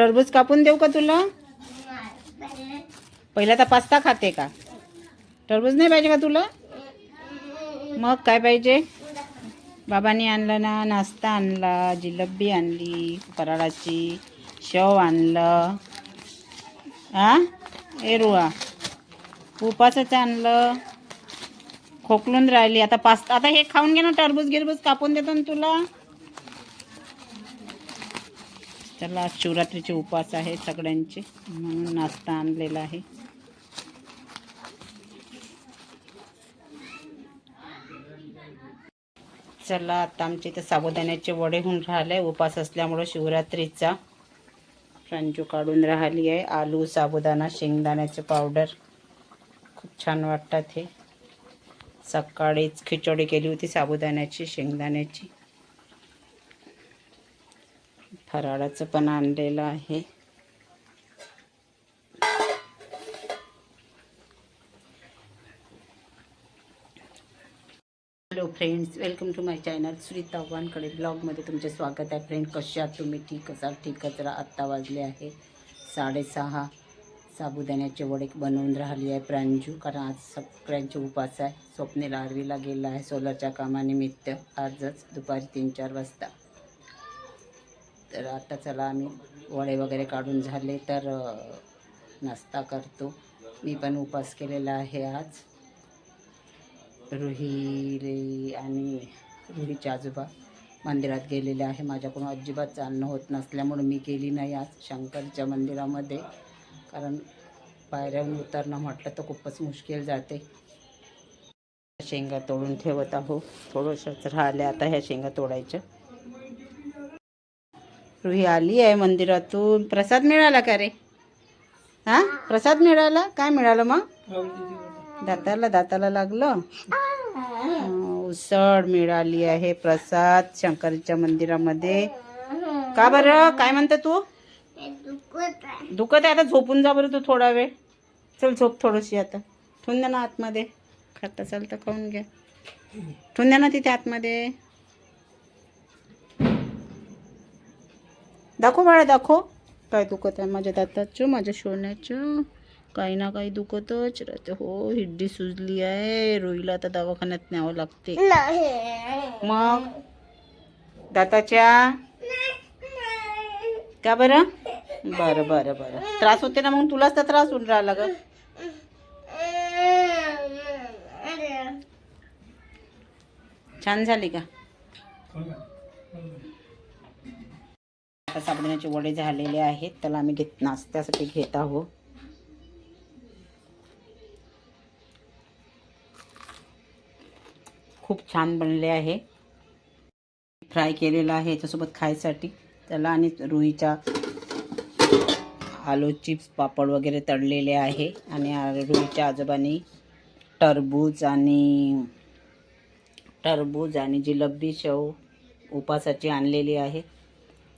टरबूज कापून देऊ का तुला? पहिला तर पास्ता खाते का? टरबूज नाही पाहिजे का तुला? मग काय पाहिजे? बाबांनी आणलं ना नाश्ता आणला जिलबी आणली फराळाची शेव आणलं. आ? ए रुआ उपासाचं आणलं. खोकलून राहिली. आता पास्ता आता हे खाऊन घे ना टरबूज गिरबूज कापून देतो ना तुला. चला आज शिवरात्रीचे उपवास आहे सगळ्यांचे म्हणून नाश्ता आणलेला आहे. चला आता आमच्या इथं साबुदाण्याचे वडे होऊन राहिले. उपास असल्यामुळं शिवरात्रीचा फ्रांजू काढून राहिली आहे. आलू साबुदाणा शेंगदाण्याचे पावडर. खूप छान वाटतात हे. सकाळीच खिचडी केली होती साबुदाण्याची शेंगदाण्याची. फराळाचं पण आणलेलं आहे. Hello friends welcome to my channel Sunita आव्हानकडे ब्लॉगमध्ये तुमचे स्वागत आहे. फ्रेंड कशा आहात तुम्ही? ठीक असाल ठीकच राहा आत्ता वाजले आहे. साडेसहा. साबुदाण्याचे वडे बनवून राहिली आहे प्रांजू कारण आज सगळ्यांचे उपास आहे. स्वप्नेला आरवीला गेला आहे सोलरच्या कामानिमित्त. आजच दुपारी तीन चार वाजता. तर आता चला आम्ही वडे वगैरे काढून झाले तर नाश्ता करतो. मी पण उपास केलेला आहे आज. रुहिरे आणि रुहीचे आजोबा मंदिरात गेलेले आहे. माझ्याकडून अजिबात चालणं होत नसल्यामुळे मी गेली नाही आज शंकरच्या मंदिरामध्ये. कारण पायऱ्याहून उतरणं म्हटलं तर खूपच मुश्किल जाते. शेंगा तोडून ठेवत आहो थोडंसंच राहिले आता ह्या शेंगा तोडायच्या. रुही आली आहे मंदिरातून. प्रसाद मिळाला का रे? हा? प्रसाद मिळाला? काय मिळालं मग? दाताला दाताला लागलं? हो, उसळ मिळाली आहे प्रसाद शंकरच्या मंदिरामध्ये. का बरं? काय म्हणता तू? दुखत आहे. आता झोपून जा बरं तू थोडा वेळ. चल झोप थोडीशी आता. ठेवून द्या ना आतमध्ये. खाता चालतं खाऊन घ्या ठेवून द्या ना तिथे आतमध्ये. दाखव बाळा दाखव. काय दुखत आहे माझ्या दाताचं माझ्या सोन्याचं काही ना काही दुखतच राहते. हो हिड्डी सुजली आहे. रोईला आता दवाखान्यात न्यावं लागते. मग? दाताच्या? का बरं? बरं बरं बरं. त्रास होते ना मग? तुलाच तर त्रास होऊन राहिला ग. छान झाली का? आता साबुदाण्याचे वडे झालेले आहेत त्याला आम्ही घेत नाश्त्यासाठी घेत आहोत. खूप छान बनले आहे. फ्राय केलेला आहे याच्यासोबत खायसाठी. त्याला आणि रुईच्या आलू चिप्स पापड वगैरे तळलेले आहे. आणि रुईच्या आजोबांनी टरबूज आणि टरबूज आणि जिलबी शेव उपासाची आणलेली आहे.